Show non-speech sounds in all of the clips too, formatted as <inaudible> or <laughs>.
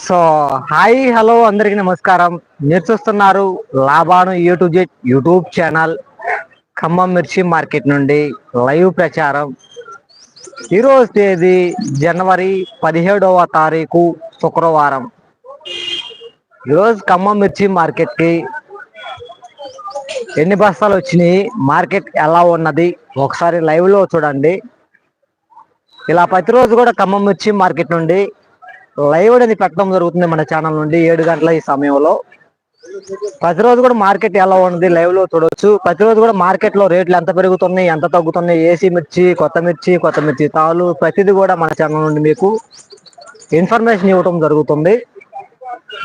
So hi hello అందరికి నమస్కారం. మీరు చూస్తున్నారు లాభాను యూట్యూబ్ యూట్యూబ్ ఛానల్ ఖమ్మం మిర్చి మార్కెట్ నుండి లైవ్ ప్రచారం. ఈరోజు తేదీ జనవరి పదిహేడవ తారీఖు శుక్రవారం. ఈరోజు ఖమ్మం మిర్చి మార్కెట్కి ఎన్ని బస్తాలు వచ్చినాయి మార్కెట్ ఎలా ఉన్నది ఒకసారి లైవ్లో చూడండి. ఇలా ప్రతిరోజు కూడా ఖమ్మం మిర్చి మార్కెట్ నుండి లైవ్ అనేది పెట్టడం జరుగుతుంది మన ఛానల్ నుండి ఏడు గంటల ఈ సమయంలో. ప్రతిరోజు కూడా మార్కెట్ ఎలా ఉంది లైవ్లో చూడొచ్చు. ప్రతిరోజు కూడా మార్కెట్లో రేట్లు ఎంత పెరుగుతున్నాయి ఎంత తగ్గుతున్నాయి ఏసీ మిర్చి కొత్త మిర్చి కొత్త మిర్చి తాలు ప్రతిదీ కూడా మన ఛానల్ నుండి మీకు ఇన్ఫర్మేషన్ ఇవ్వటం జరుగుతుంది.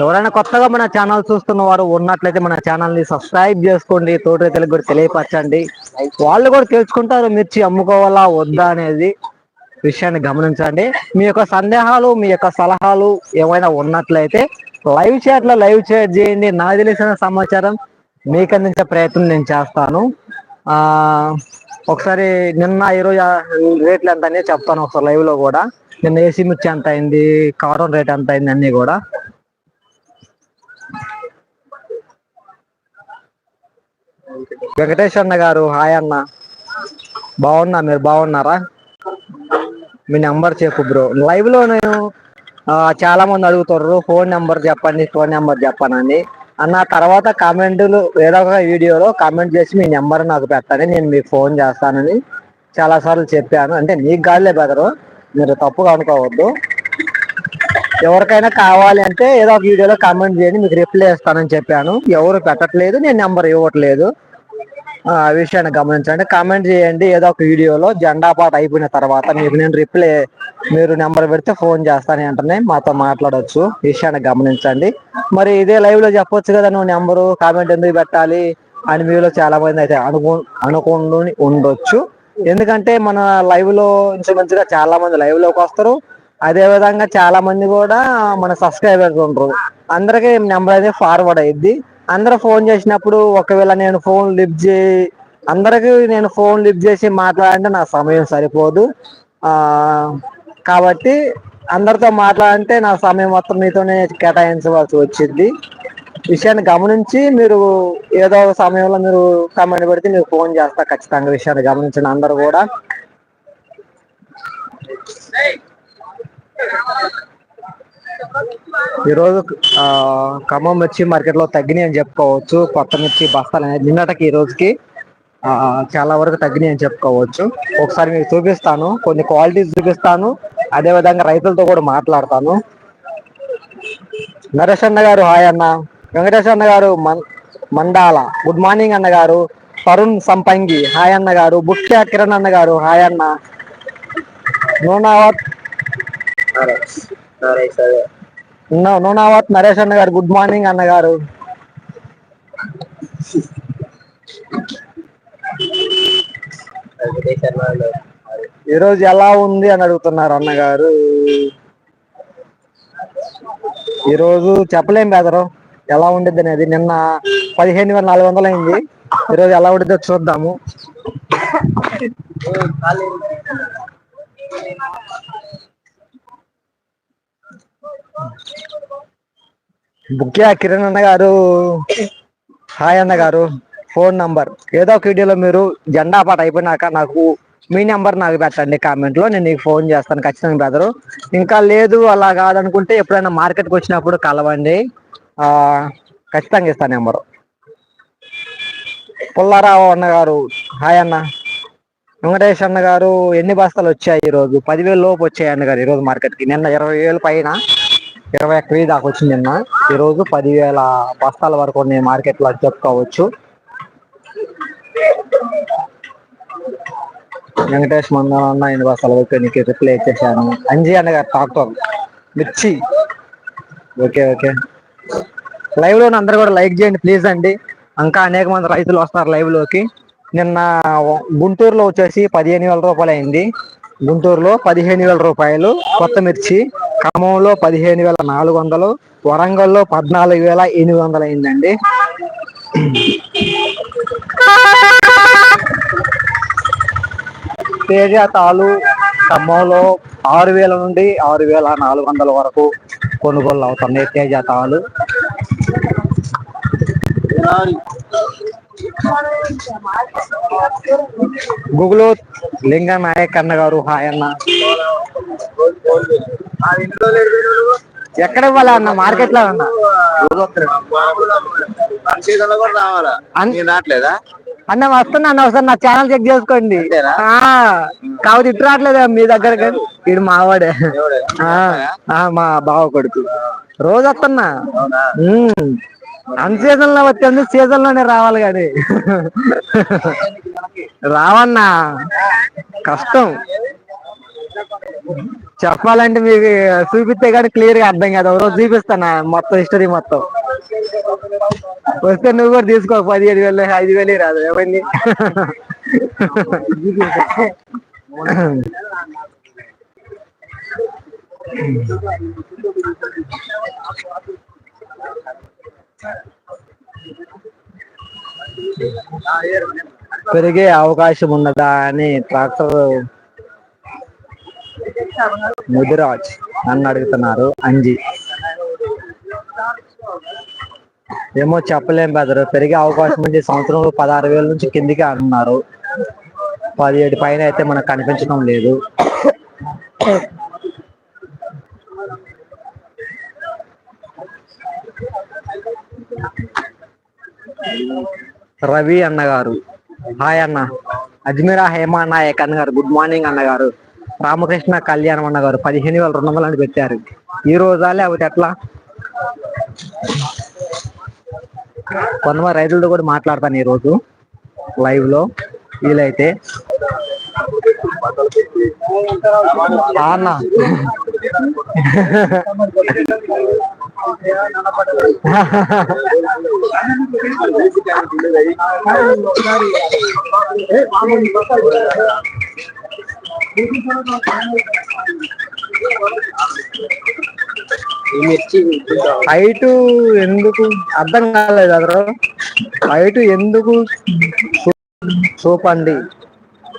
ఎవరైనా కొత్తగా మన ఛానల్ చూస్తున్న వారు ఉన్నట్లయితే మన ఛానల్ని సబ్స్క్రైబ్ చేసుకోండి. తోటి రైతులకు కూడా తెలియపరచండి. వాళ్ళు కూడా తెలుసుకుంటారు మిర్చి అమ్ముకోవాలా వద్దా అనేది. విషయాన్ని గమనించండి. మీ యొక్క సందేహాలు మీ యొక్క సలహాలు ఏమైనా ఉన్నట్లయితే లైవ్ చాట్లో లైవ్ చాట్ చేయండి. నాకు తెలిసిన సమాచారం మీకు అందించే ప్రయత్నం నేను చేస్తాను. ఆ ఒకసారి నిన్న ఈరోజు రేట్లు ఎంత అనేది చెప్తాను ఒకసారి లైవ్లో కూడా. నిన్న ఏసీ మిర్చి ఎంత అయింది కాటన్ రేట్ ఎంత అయింది అన్ని కూడా. వెంకటేష్ అన్న గారు హాయ్ అన్న. బాగున్నా మీరు బాగున్నారా? మీ నెంబర్ చెప్పు బ్రో. లైవ్లో నేను చాలా మంది అడుగుతారు ఫోన్ నెంబర్ చెప్పండి ఫోన్ నెంబర్ చెప్పనని. అన్న తర్వాత కామెంట్లు ఏదో ఒక వీడియోలో కామెంట్ చేసి మీ నెంబర్ నాకు పెట్టండి నేను మీకు ఫోన్ చేస్తానని చాలా సార్లు చెప్పాను. అంటే నీకు గాలిలే బెదరు మీరు తప్పుగా అనుకోవద్దు. ఎవరికైనా కావాలి అంటే ఏదో ఒక వీడియోలో కామెంట్ చేయండి మీకు రిప్లై ఇస్తానని చెప్పాను. ఎవరు పెట్టట్లేదు నేను నెంబర్ ఇవ్వట్లేదు. విషయాన్ని గమనించండి. కామెంట్ చేయండి. ఏదో ఒక వీడియోలో జెండా పాట అయిపోయిన తర్వాత మీకు నేను రిప్లై మీరు నెంబర్ పెడితే ఫోన్ చేస్తాను వెంటనే మాతో మాట్లాడొచ్చు. విషయాన్ని గమనించండి. మరి ఇదే లైవ్లో చెప్పొచ్చు కదా నువ్వు నెంబరు కామెంట్ ఎందుకు పెట్టాలి అని మీలో చాలా మంది అయితే అనుకు అనుకుని ఉండొచ్చు. ఎందుకంటే మన లైవ్లో ఇంచుమించుగా చాలా మంది లైవ్లోకి వస్తారు. అదే విధంగా చాలా మంది కూడా మన సబ్స్క్రైబర్స్ ఉండరు అందరికీ నెంబర్ అయితే ఫార్వర్డ్ అయ్యింది అందరూ ఫోన్ చేసినప్పుడు ఒకవేళ నేను ఫోన్ లిఫ్ట్ చేయి అందరికి నేను ఫోన్ లిఫ్ట్ చేసి మాట్లాడంటే నా సమయం సరిపోదు. ఆ కాబట్టి అందరితో మాట్లాడంటే నా సమయం మొత్తం మీతోనే కేటాయించవలసి వచ్చింది. విషయాన్ని గమనించి మీరు ఏదో ఒక సమయంలో మీరు కమెంట్ పెడితే మీరు ఫోన్ చేస్తా ఖచ్చితంగా విషయాన్ని గమనించిన అందరూ కూడా. ఈరోజు ఖమ్మం మిర్చి మార్కెట్లో తగ్గినాయి అని చెప్పుకోవచ్చు. కొత్త మిర్చి బస్తాలు అనేది నిన్నటికి ఈ రోజుకి చాలా వరకు తగ్గినాయి అని చెప్పుకోవచ్చు. ఒకసారి మీకు చూపిస్తాను. కొన్ని క్వాలిటీస్ చూపిస్తాను. అదే విధంగా రైతులతో కూడా మాట్లాడతాను. నరేష్ అన్న గారు హాయ్ అన్న. వెంకటేష్ అన్న గారు మన్ మండాల. గుడ్ మార్నింగ్ అన్న గారు. తరుణ్ సంపంగి హాయ్ అన్న గారు. బుక్యా కిరణ్ అన్న గారు హాయ్ అన్న. నూనావత్. నూనావత్ నరేష్ అన్న గారు గుడ్ మార్నింగ్ అన్న గారు. ఈ రోజు ఎలా ఉంది అని అడుగుతున్నారు అన్నగారు ఈరోజు చెప్పలేం బెదరు ఎలా ఉండిద్ది అనేది నిన్న పదిహేను వేల నాలుగు వందలు అయింది. ఈరోజు ఎలా ఉండిద్దో చూద్దాము. బుక్యా కిరణ్ అన్న గారు హాయ్ అన్న గారు ఫోన్ నంబర్. ఏదో ఒక వీడియోలో మీరు జెండా పాట అయిపోయినాక నాకు మీ నెంబర్ నాకు పెట్టండి కామెంట్లో నేను నీకు ఫోన్ చేస్తాను ఖచ్చితంగా బ్రదరు. ఇంకా లేదు అలా కాదనుకుంటే ఎప్పుడైనా మార్కెట్కి వచ్చినప్పుడు కలవండి. ఆ ఖచ్చితంగా ఇస్తాను నెంబరు. పుల్లారావు అన్న గారు హాయ్ అన్న. వెంకటేష్ అన్న గారు ఎన్ని బస్తాలు వచ్చాయి ఈ రోజు పదివేలు లోపు వచ్చాయి అన్న గారు మార్కెట్కి. మార్కెట్కి నిన్న ఇరవై వేలు పైన ఇరవై ఒక్క వెయ్యి దాకా వచ్చింది నిన్న. ఈరోజు పదివేల బస్తాల వరకు ఉన్నాయి మార్కెట్లో అది చెప్పుకోవచ్చు. వెంకటేష్ మంద అన్న ఎన్ని బస్తాలు ఓకే నీకు రిప్లై ఇచ్చేసాను అంజీ అన్న గారు టాక్టర్ మిర్చి. Okay okay. లైవ్లో అందరు కూడా లైక్ చేయండి ప్లీజ్ అండి. ఇంకా అనేక మంది రైతులు వస్తారు లైవ్లోకి. నిన్న గుంటూరులో వచ్చేసి పదిహేను వేల రూపాయలు అయింది. గుంటూరులో పదిహేను వేల రూపాయలు కొత్త మిర్చి ఖమ్మంలో పదిహేను వేల నాలుగు వందలు వరంగల్లో పద్నాలుగు వేల ఎనిమిది వందలు అయిందండి. తేజ తాలు ఖమ్మంలో ఆరు వేల నుండి ఆరు వేల నాలుగు వందల వరకు కొనుగోలు అవుతున్నాయి తేజ తాలు. గూగుల్ లింగ నాయక్ అన్న గారు హాయ్ అన్న. ఎక్కడ ఇవ్వాలా అన్న? మార్కెట్లో ఉన్నా రావాలా అన్- నేను రావట్లేదా అన్న వస్తున్నా అన్న ఒకసారి నా ఛానల్ చెక్ చేసుకోండి. కాకపోతే ఇటు రావట్లేదు మీ దగ్గర ఇది మావాడే మా బావ కొడుకు. రోజు వస్తున్నా. అన్ సీజన్లో వచ్చింది సీజన్లోనే రావాలి కానీ. రావన్నా. కష్టం. చెప్పాలంటే మీకు చూపిస్తే కానీ క్లియర్గా అర్థం కాదు. ఒక రోజు మొత్తం హిస్టరీ మొత్తం? వస్తే నువ్వు కూడా తీసుకో. పదిహేడు వేలు ఐదు వేలు రాదు. ఏమైంది? పెరిగే అవకాశం ఉన్నదా అని ట్రాక్టర్ ముదిరాజ్ నన్ను అడుగుతున్నారు అంజి. ఏమో చెప్పలేం బెదరు పెరిగే అవకాశం ఉంది. సంవత్సరంలో పదహారు వేల నుంచి కిందికి అంటున్నారు. పదిహేడు పైన అయితే మనకు కనిపించడం లేదు. రవి అన్నగారు. హాయ్ అన్న. అజ్మీరా హేమా నాయక్ అన్నగారు గుడ్ మార్నింగ్ అన్నగారు. రామకృష్ణ కళ్యాణం అన్నగారు పదిహేను వేల రెండు వందలు అని పెట్టారు. ఈ రోజాలే అవి ఎట్లా? కొంతమంది రైతులతో కూడా మాట్లాడతాను ఈ రోజు లైవ్లో వీలైతే. ఆ అన్న. హైట్ ఎందుకు అర్థం కాలేదు అదరు. హైట్ ఎందుకు చూపండి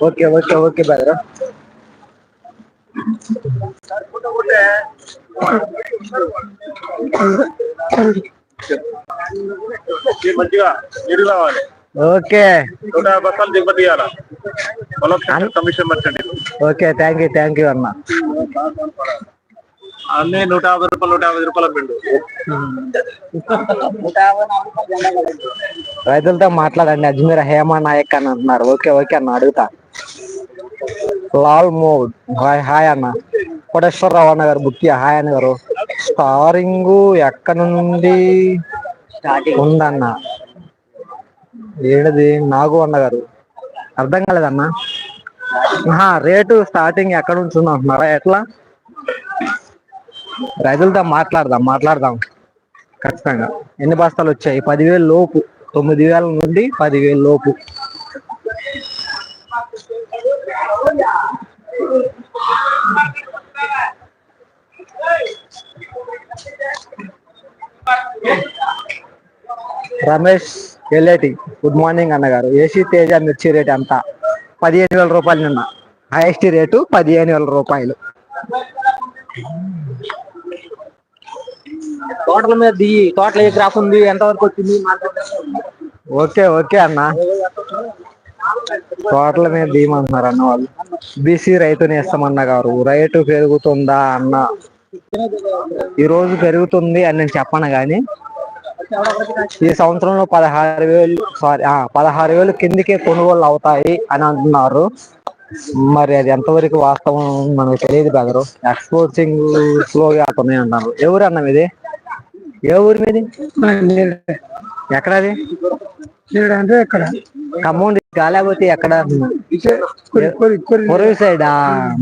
ఓకే ఓకే ఓకే బ్రదర్. మంచిగా నీరు కావాలి. ఓకే. నూట బస్తాలు commission okay thank you thank you అన్న. అన్నీ నూట యాభై రూపాయలు నూట యాభై రూపాయల పిండు. రైతులతో మాట్లాడండి అజ్మీర్ హేమా నాయక్ అని అంటున్నారు. ఓకే ఓకే అన్న అడుగుతా. లాల్ మోడ్ హాయ్ హాయ్ అన్న. కోటేశ్వరరావు అన్న గారు బుక్కి హాయ్ అన్న గారు. స్టారింగ్ ఎక్కడ నుండి ఉందన్న. ఏంటిది నాగు అన్న గారు. అర్థం కాలేదన్న. రేటు స్టార్టింగ్ ఎక్కడ నుంచి ఉంది అంటున్నారా? ఎట్లా? రైతులతో మాట్లాడదాం మాట్లాడదాం. ఖచ్చితంగా. ఎన్ని బస్తాలు వచ్చాయి? పదివేలు లోపు. తొమ్మిది వేల నుండి పదివేలు లోపు. Ramesh L I T good morning అన్నగారు. ఏసీ తేజ మిర్చి రేట్ ఎంత? పదిహేను వేల రూపాయలు నిన్న. హైయెస్ట్ రేటు పదిహేను వేల రూపాయలు. తోటల మీద దిగి తోటలో ఏ క్రాప్ ఉంది ఎంత వరకు వచ్చింది? ఓకే ఓకే అన్న. తోటల మీద దీమంటున్నారు అన్న వాళ్ళు. బీసీ రైతు నేస్తమన్న గారు. రైతు పెరుగుతుందా అన్న ఈ రోజు పెరుగుతుంది అని నేను చెప్పను గాని ఈ సంవత్సరంలో పదహారు వేలు సారీ పదహారు వేలు కిందికే కొనుగోలు అవుతాయి అని అంటున్నారు. మరి అది ఎంతవరకు వాస్తవం మనకు తెలియదు బెదరు ఎక్స్పోర్టింగ్ స్లోగా అవుతున్నాయి అంటున్నారు. ఎవరు అన్న ఇది ఏ ఊరి మీది? ఎక్కడది అంటే ఇక్కడ ఖమ్మం కాలేకపోతే ఎక్కడ సైడ్?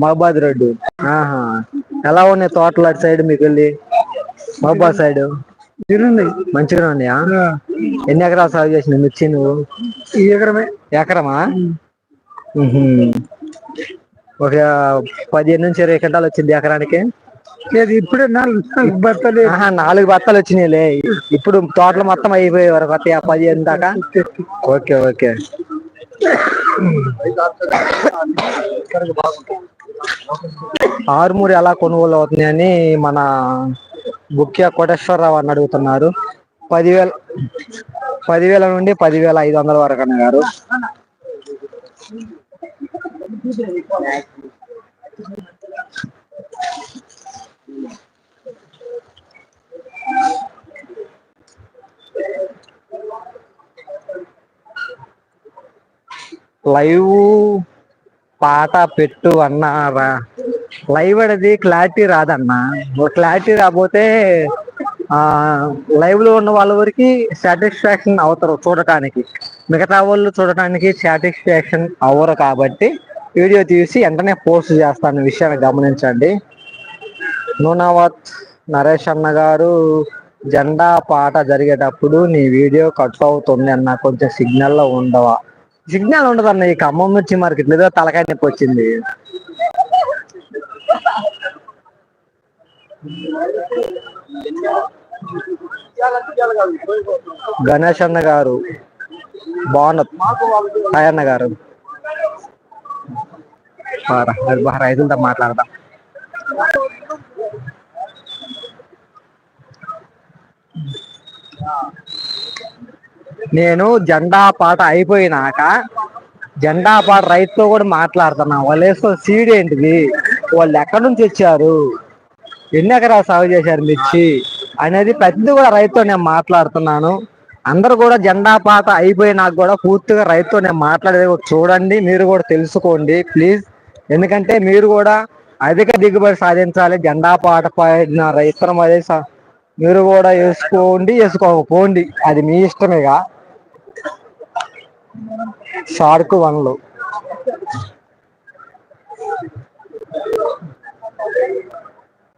మహబాద్ రోడ్డు. ఆహా. ఎలా ఉన్నాయి తోటలు అటు సైడ్ మీకు వెళ్ళి? మహబాద్ సైడ్? మంచిగా ఉన్నాయా? ఎన్ని ఎకరాలు సాగు చేసిన మిర్చి నువ్వు? ఈ ఎకరమే. ఎకరమా. ఒక పదిహేను నుంచి ఇరవై క్వింటాలు వచ్చింది ఎకరానికి? లేదు ఇప్పుడే నాలుగు బత్తలు నాలుగు బత్తాలు వచ్చినాయిలే. ఇప్పుడు తోటలు మొత్తం అయిపోయి వరకు వస్తాయి ఆ పదిహేను దాకా? Okay okay. ఆరుమూరు ఎలా కొనుగోలు అవుతున్నాయని మన బుక్య కోటేశ్వరరావు అని అడుగుతున్నారు. పదివేల పదివేల నుండి పదివేల ఐదు వందల వరకు అన్నారు లైవ్ పాట పెట్టు అన్నారా లైవ్ అనేది క్లారిటీ రాదన్నా. క్లారిటీ రాకపోతే ఆ లైవ్లో ఉన్న వాళ్ళ వరకు సాటిస్ఫాక్షన్ అవుతారు చూడటానికి. మిగతా వాళ్ళు చూడటానికి సాటిస్ఫాక్షన్ అవ్వరు కాబట్టి వీడియో తీసి వెంటనే పోస్ట్ చేస్తాను విషయాన్ని గమనించండి. నూనావత్ నరేష్ అన్న గారు జెండా పాట జరిగేటప్పుడు నీ వీడియో కట్ అవుతుంది అన్న కొంచెం సిగ్నల్లో ఉండవా? సిగ్నల్ ఉండదు అన్న ఈ ఖమ్మం నుంచి మనకి మీద తలకాయ నొప్పి వచ్చింది. గణేష్ అన్న గారు బాగున్నారు. అన్న గారు. రైతులతో మాట్లాడదాం. నేను జెండా పాట అయిపోయినాక జెండా పాట రైతుతో కూడా మాట్లాడుతున్నా. వాళ్ళు వేసుకున్న సీడ్ ఏంటిది? వాళ్ళు ఎక్కడి నుంచి వచ్చారు ఎన్ని ఎకరాలు సాగు చేశారు మిర్చి? అనేది ప్రతిదీ కూడా రైతుతో నేను మాట్లాడుతున్నాను. అందరూ కూడా జెండా పాట అయిపోయినాక కూడా పూర్తిగా రైతుతో నేను మాట్లాడేది చూడండి మీరు కూడా తెలుసుకోండి ప్లీజ్. ఎందుకంటే మీరు కూడా అధిక దిగుబడి సాధించాలి జెండా పాట పడిన రైతులం అదే మీరు కూడా వేసుకోండి వేసుకోకపోండి. అది మీ ఇష్టమేగా. షార్క్ వన్లు.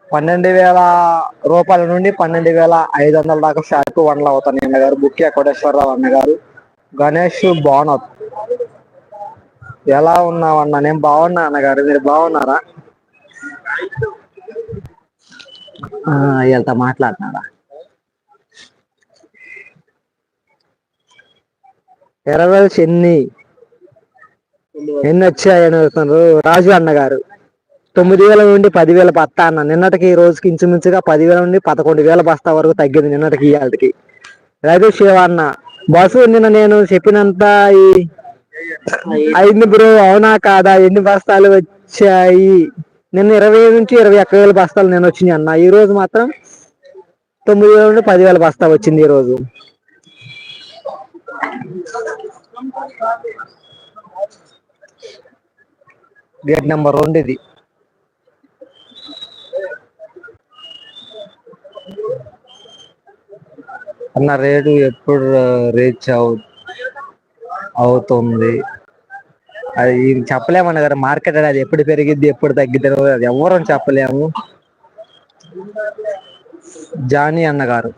పన్నెండు వేల రూపాయల నుండి పన్నెండు వేల ఐదు వందల దాకా షార్క్ వన్లు అవుతాయి అన్నగారు బుక్కి కోటేశ్వరరావు అన్నగారు గణేష్ బాగున్నారు ఎలా ఉన్నావు అన్న నేను బాగున్నా అన్నగారు. మీరు బాగున్నారా? ఆ, వీళ్ళతో మాట్లాడినారా ఎర్రవెల్స్ ఎన్ని ఎన్ని వచ్చాయని అడుగుతున్నారు? రాజు అన్నగారు తొమ్మిది వేల నుండి పదివేల బస్తా అన్న. నిన్నటికి ఈ రోజుకి ఇంచుమించుగా పదివేల నుండి పదకొండు వేల బస్తా వరకు తగ్గింది నిన్నటికి ఇవాళకి రైతు శివ అన్న బస్సు నిన్న నేను చెప్పినంత ఈ ఐదు బ్రో అవునా కాదా? ఎన్ని బస్తాలు వచ్చాయి? నిన్న ఇరవై నుంచి ఇరవై ఒక్క వేల బస్తాలు నేను వచ్చినాయి అన్న. ఈ రోజు మాత్రం తొమ్మిది వేల నుండి పదివేల బస్తా వచ్చింది ఈ రోజు. గేట్ నెంబర్ రెండు ఇది అన్న రేటు ఎప్పుడు రీచ్ అవు అవుతుంది. అది చెప్పలేమన్న గారు మార్కెట్ అనేది ఎప్పుడు పెరిగిద్ది ఎప్పుడు తగ్గిద్ది అది ఎవరు చెప్పలేము. జానీ అన్న గారు.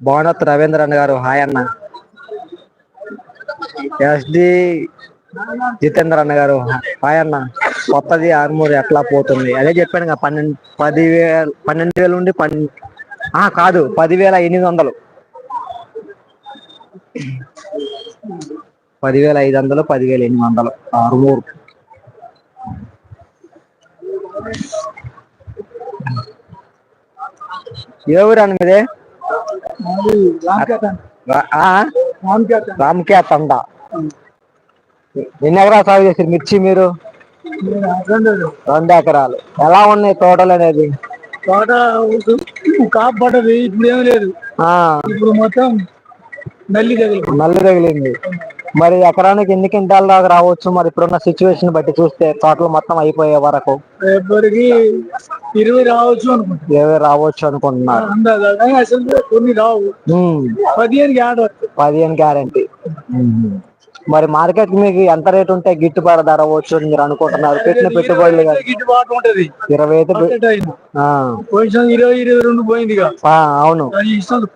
భవనత్ రవీంద్ర అన్న గారు హాయ్ అన్న. ఎస్డి జితేంద్ర అన్న గారు హాయ్ అన్న. కొత్తది ఆర్మూర్ ఎట్లా పోతుంది? అదే చెప్పాను కదా పన్నెండు పదివేల పన్నెండు వేల నుండి ఆ, కాదు పదివేల ఎనిమిది వందలు. పదివేల ఐదు వందలు పదివేల ఎనిమిది వందలు ఆరుమూరు. ఏ ఊరు అన్న మీదే? రామ్కే తండ ఎన్ని ఎకరాలు సాగు చేశారు మిర్చి మీరు? రెండు ఎకరాలు. ఎలా ఉన్నాయి తోటలు అనేది? తోట కాపు పడ్డది ఇప్పుడు ఏం లేదు. ఇప్పుడు మొత్తం నల్లి తగిలి నల్లి తగిలింది. మరి ఎకరానికి ఎన్ని క్వింటాల దాకా రావచ్చు? మరి ఇప్పుడున్న సిచ్యువేషన్ బట్టి చూస్తే తోటలు మొత్తం అయిపోయే వరకు. ఇరవై రావచ్చు అనుకుంటా ఏవే రావచ్చు అనుకుంటున్నారు. అసలు కొన్ని రావు. యాడ్ వస్తుంది పదిహేను గ్యారంటీ. మరి మార్కెట్ మీకు ఎంత రేట్ ఉంటే గిట్టుబాటు ధర అవ్వచ్చు అని మీరు అనుకుంటున్నారు? పెట్టిన పెట్టుబడులు ఇరవై గిట్టుబాటు ఉంటది. ఇరవై అయితే ఇరవై ఇరవై రెండు పోయింది అవును.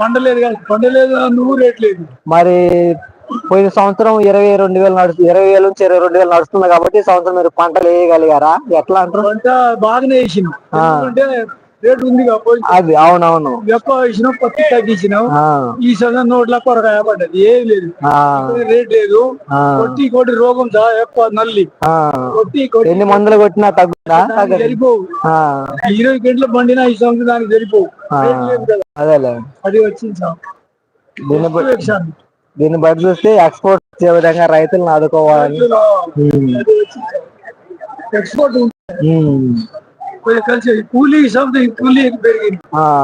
పండలేదు పండలేదు నువ్వు రేట్ లేదు. మరి పోయిన సంవత్సరం ఇరవై రెండు వేలు నడుస్తు ఇరవై వేల నుంచి ఇరవై రెండు వేలు నడుస్తుంది కాబట్టి సంవత్సరం మీరు పంటలు వేయగలిగారా? ఎట్లా అంటారు? పంట బాగానే వేసింది ఆ. ఎందుకంటే రేట్ ఉంది కాబట్టి అది అవునవును. ఎక్కువ ఇచ్చినాం పత్తి తగ్గించినాం. ఈ సంవత్సరం నోట్ల కొరకాయ పడ్డది ఏం లేదు. రేట్ లేదు. కొట్టి కొట్టి రోగం చాలా ఎక్కువ నల్లి. కొట్టి కొట్టి ఎన్ని మందులు కొట్టినా తగ్గదు. సరిపోవు. ఇరవై గంటల బండినా ఈ సంవత్సరం దానికి సరిపోవు. అదేలే. అది వచ్చింది సార్. దీన్ని బట్టి చూస్తే ఎక్స్పోర్ట్ చేసే విధంగా రైతులను ఆదుకోవాలని.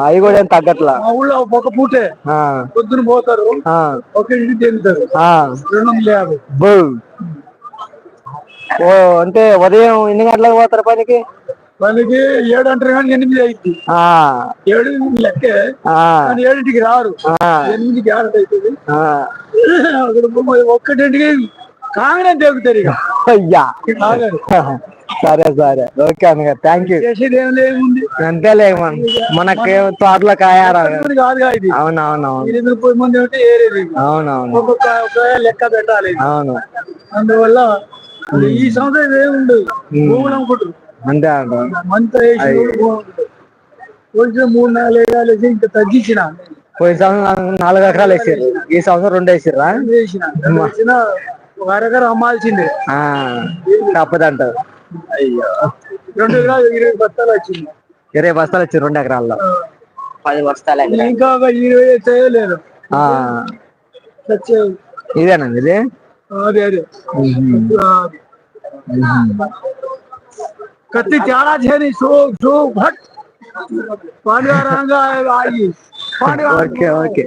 అవి కూడా ఏం తగ్గట్లా? ఊళ్ళో ఒక పూటే. పొద్దున పోతారు ఒక ఇంటికి తింటారు. రెండు వందల యాభై. అంటే ఉదయం ఎన్ని గంటలకు పోతారు పనికి? వాళ్ళకి ఏడు అంటారు కానీ ఎనిమిది అయింది ఏడు లెక్కే. ఏడింటికి రారు. ఎనిమిదికి ఆడట అవుతుంది ఒక్కటింటికి కాగానే తెగుతారు ఇక. అయ్యా. సరే సరే. ఓకే అన్నగారు థ్యాంక్ యూ అంతేలే మన మనకి తోటలో కాయారా? అవునవునవును. అవునవును. లెక్క పెట్టాలి. అవును. అందువల్ల ఈ సంవత్సరం ఏముండదు భూములు అమ్ముకుంటారు అంతే అంట మంత కొంచెం మూడు నాలుగు ఎకరాలు వేసి ఇంకా తగ్గించిన. పోయిన సంవత్సరం నాలుగు ఎకరాలు వేసారు ఈ సంవత్సరం రెండు వేసిర్రా? వేసిన. ఒక అరగర అమ్మాల్సిందే. ఆ, తప్పదంటారు రెండు ఎకరాలు ఇరవై బత్తాలు వచ్చింది. ఇరవై బస్తాలు వచ్చి రెండు ఎకరాల్లో. పది బస్తాలు ఇంకా ఒక ఇరవై చేయలేదు. ఇదేనండి ఇది? అదే అదే. ఆ, కత్తి తేడా చేయని సో సో భట్ పాండుగారంగా ఆగి okay okay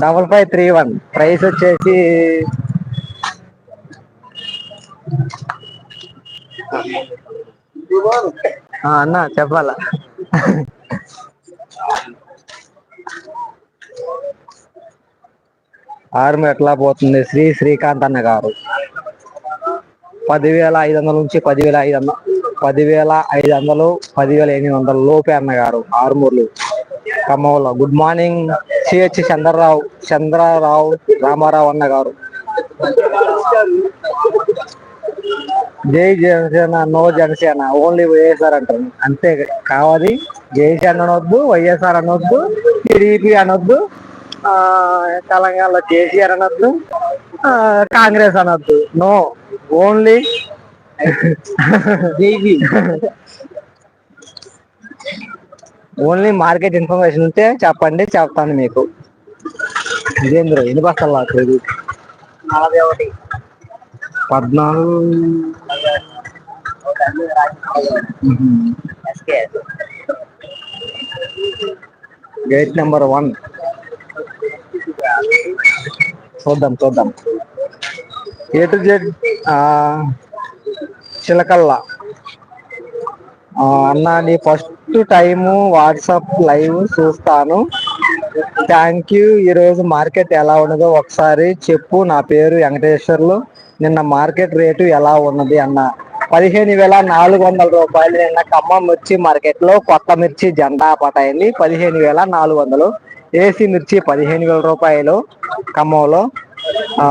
double five three one price వచ్చేసి ఆ, అన్న చెప్పాలా? <laughs> ఆర్మీ ఎట్లా పోతుంది? శ్రీ శ్రీకాంత్ అన్న గారు. పదివేల ఐదు వందల నుంచి పదివేల ఐదు వందల పదివేల ఐదు వందలు పదివేల ఎనిమిది వందల లోపే అన్నగారు ఆరుమూర్లు. ఖమ్మంలో good morning C H Chandrarao Chandrarao Ramarao అన్న గారు. జై జనసేన నో జనసేన ఓన్లీ వైఎస్ఆర్ అంటారు. అంతే కావాలి. జనసేన అనొద్దు వైఎస్ఆర్ అనొద్దు టీడీపీ అనొద్దు. తెలంగాణలో కేసీఆర్ అనొద్దు కాంగ్రెస్ అనొద్దు. No only only market information ఉంటే చెప్పండి చెప్తాను మీకు. ఇదేంద్ర ఎన్ని బస్తాలు లాక్లేదు నలభై ఒకటి పద్నాలుగు. Gate number one. చూద్దాం చూద్దాం. ఏ టు జెడ్ చిలకల్లా. అన్న నీ ఫస్ట్ టైము వాట్సాప్ లైవ్ చూస్తాను. థ్యాంక్ యూ ఈరోజు మార్కెట్ ఎలా ఉన్నదో ఒకసారి చెప్పు. నా పేరు వెంకటేశ్వర్లు. నిన్న మార్కెట్ రేటు ఎలా ఉన్నది అన్న. పదిహేను వేల నాలుగు వందల రూపాయలు నిన్న ఖమ్మం మిర్చి మార్కెట్లో కొత్త మిర్చి జెండా పటాయింది. పదిహేను వేల నాలుగు వందలు. ఏసీ మిర్చి పదిహేను వేల రూపాయలు ఖమ్మంలో ఆ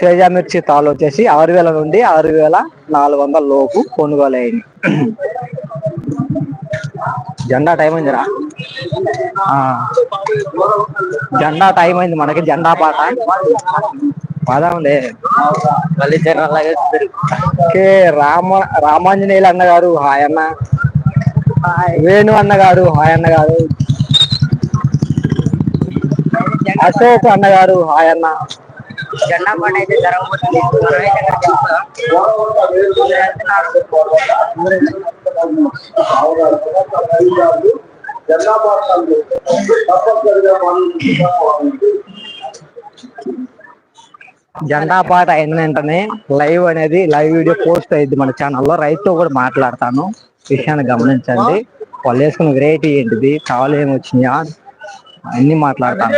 తేజ మిర్చి తాళ్ళు వచ్చేసి ఆరు వేల నుండి ఆరు వేల నాలుగు వందల లోపు కొనుగోలు అయింది జెండా టైం అయిందిరా. జెండా టైం అయింది మనకి జెండా పాట. పదంలే మళ్ళీ కే రామ రామాంజనేయులు అన్నగారు హాయ్ అన్న. వేణు అన్నగారు హాయ్ అన్నగారు అశోక్ అన్నగారు హాయ్ అన్న. జెండా పాట అయితే జరగబోతుంది జెండా పాట అయిన వెంటనే లైవ్ అనేది లైవ్ వీడియో పోస్ట్ అయ్యింది మన ఛానల్లో రైతుతో కూడా మాట్లాడతాను. విషయాన్ని గమనించండి. వాళ్ళు వేసుకున్న వెరైటీ ఏంటిది? కావాలి ఏమి వచ్చినాయా? అన్ని మాట్లాడతాను.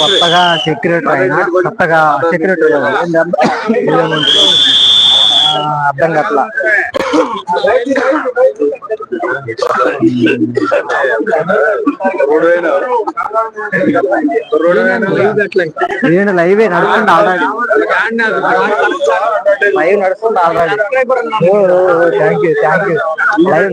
కొత్తగా సెక్యూరిటీ అయినా కొత్తగా సెక్యూరిటీ అర్థం కావట్లా నేను లైవ్ నడుస్తుంది ఆల్రెడీ లైవ్ నడుస్తుంది already thank you thank you live